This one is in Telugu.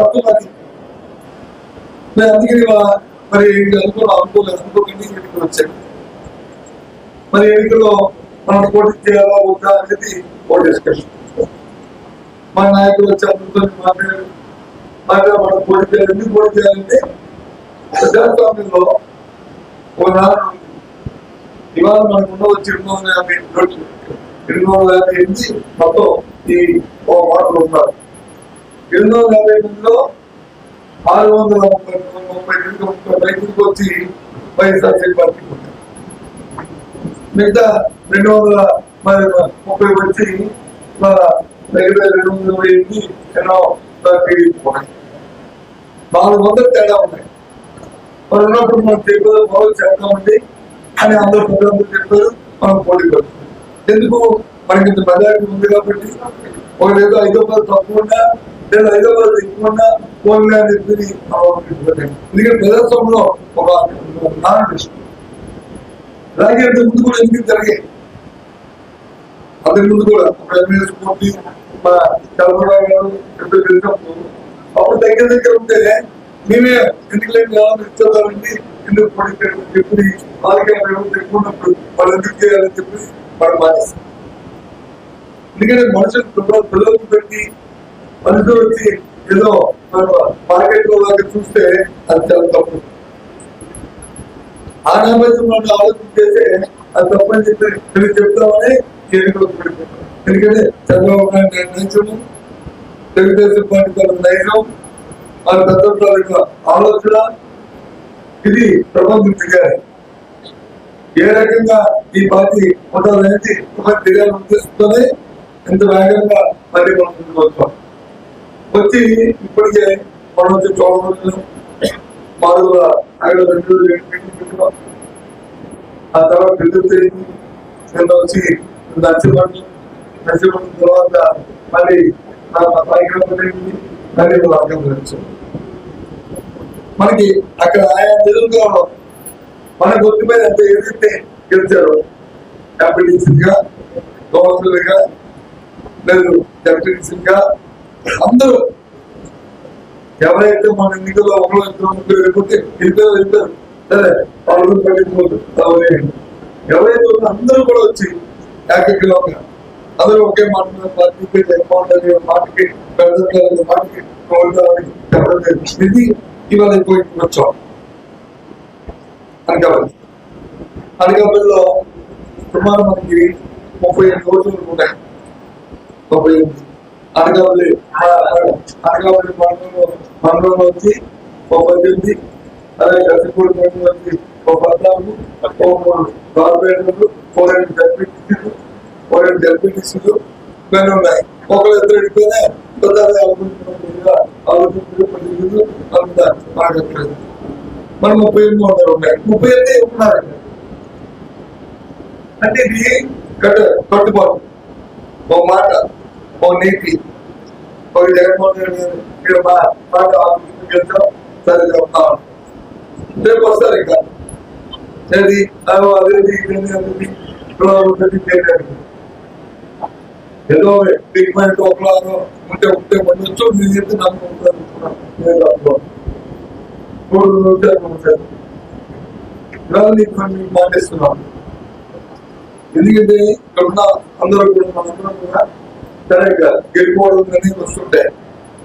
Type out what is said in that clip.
తత్వం అందుకని మరి అనుకున్న అనుకోలేదు అనుకోకండి ఎన్నికలు వచ్చాయి మరి ఎన్నికల్లో మనం పోటీ చేయాలా వద్దా అనేది ఒక డిస్కషన్ మన నాయకులు వచ్చి అందరితో మాట్లాడారు మాట్లాడి మనం పోటీ చేయాలి ఎందుకు పోటీ చేయాలంటే ప్రజాస్వామ్యంలో ఒక నాలుగు ఇవాళ మనకు ఉన్న వచ్చి రెండు వందల యాభై ఎనిమిది వందల యాభై ఎనిమిది మొత్తం ఈ ఒక మాటలు ఉన్నారు రెండు వందల యాభై ఎనిమిదిలో ఆరు వందల ముప్పై ముప్పై రెండు ముప్పై రైతులకు వచ్చి వైఎస్ఆర్సీ పార్టీ ఉంటారు మిగతా రెండు వందల ముప్పై వచ్చి దగ్గర రెండు వందల ఎనిమిది ఎన్నో పోయి నాలుగు వందలు తేడా ఉన్నాయి. మరి ఉన్నప్పుడు మనం చెప్పేది బాగు చేద్దామండి అని అందరూ ప్రజలందరూ చెప్పారు మనం పోటీ పడుతుంది ఎందుకు? మనకి ఇంత మెజారిటీ ఉంది కాబట్టి. ఒక ఐదో పది తక్కువ నేను హైదరాబాద్ ఎక్కువ ఉన్నా అని చెప్పి ఎందుకంటే ప్రజాస్వామ్యంలో ఒక అలాగే ముందు కూడా ఎందుకు జరిగాయి? అంతకు ముందు కూడా ఒక ఎంఎస్ పోటీ మన చంద్రబాబు గారు ఎప్పుడు తెలిసినప్పుడు అప్పుడు దగ్గర దగ్గర ఉంటే మేమే ఎన్నికలేం కావాలని ఎందుకు చెప్పి వాళ్ళకి వాళ్ళు ఎందుకు చేయాలని చెప్పి వాళ్ళు మానేస్తారు. ఎందుకంటే మనుషులు పిల్లలకు పెట్టి మనుషులు వచ్చి ఏదో మార్కెట్లో లాగా చూస్తే అది చాలా తప్పు. ఆ నేపథ్యంలో ఆలోచన చేస్తే అది తప్పని చెప్పి నేను చెప్తామని ఎందుకంటే చంద్రబాబు నాయుడు గారి తెలుగుదేశం పార్టీ వాళ్ళ నైజం వాళ్ళ పెద్ద యొక్క ఆలోచన ఇది ప్రబంధం దిగారు ఏ రకంగా ఈ పార్టీ ఉండాలనేది ఒక దిగాలి ఎంత వేగంగా మళ్ళీ మనం ముందుకు వచ్చాం వచ్చి ఇప్పటికే మనం వచ్చి చూడవచ్చు మారుగా అక్కడ ఆ తర్వాత బిల్లు తిరిగి నిన్న వచ్చి నచ్చబడి నచ్చబడిన తర్వాత మళ్ళీ పైకి తిరిగి మళ్ళీ వర్గం మనకి అక్కడ ఆయా నిధులుగా మన గుర్తు మీద ఎంత ఏదైతే గెలిచారో. ఎంపీటీసీగా గవర్నర్గా లేదు డెప్యూటీసీగా అందరూ. ఎవరైతే మన ఎన్నికల్లో ఒకరు ఇద్దరు ముగ్గురు వెళ్ళిపోతే వెళ్ళిపోయారు వెళ్ళిపోయారు సరే వాళ్ళు పట్టించుకోదు ఎవరైతే అందరూ కూడా వచ్చి ఏకగ్రీవంగా అందరూ ఒకే మాట పార్టీకి జగన్మోహన్ మాటకి పెద్దల మాటకి కోరుతారని ఇది ఇవాళ ఎక్కువ వచ్చాం అనకాపల్లి. అనకాపల్లిలో సుమారు మనకి ముప్పై ఎనిమిది రోజులు ఉన్నాయి ముప్పై ఎనిమిది. అనకాపల్లి అనకాపల్లి మండలంలో మండలంలో వచ్చి ఒక పద్దెనిమిది అలాగే గసిపూడి మండలం వచ్చి ఒక పద్నాలుగు ఒక మూడు కార్పొరేటర్లు ఫోర్ ఫోర్ ఇవన్నీ ఉన్నాయి. ఒకరు ఇద్దరు వెళ్ళిపోయినా పెద్దగా అంత మన ముప్పై ఎనిమిది వందలు ఉన్నాయి. ముప్పై ఎనిమిది ఉన్నారు అంటే ఇది కట్టు కట్టుబాటు. ఒక మాట. ఓ నీతి ఒక జగన్మోహన్ రెడ్డి గారు మీరు మా మాట సరే చెప్తా రేపు వస్తారు ఇంకా. అది అదేది ఏదో బిగ్ మైండ్ ఒకలాగా ఉంటే ఉంటే ఉండొచ్చు నేను చెప్తే నాకు మూడు ఉంటారు. ఇవాళ నీకు మాటిస్తున్నాను ఎందుకంటే ఇక్కడ ఉన్న అందరూ కూడా మనందరం కూడా సరే గెలిపోవడం అనేది వస్తుంటాయి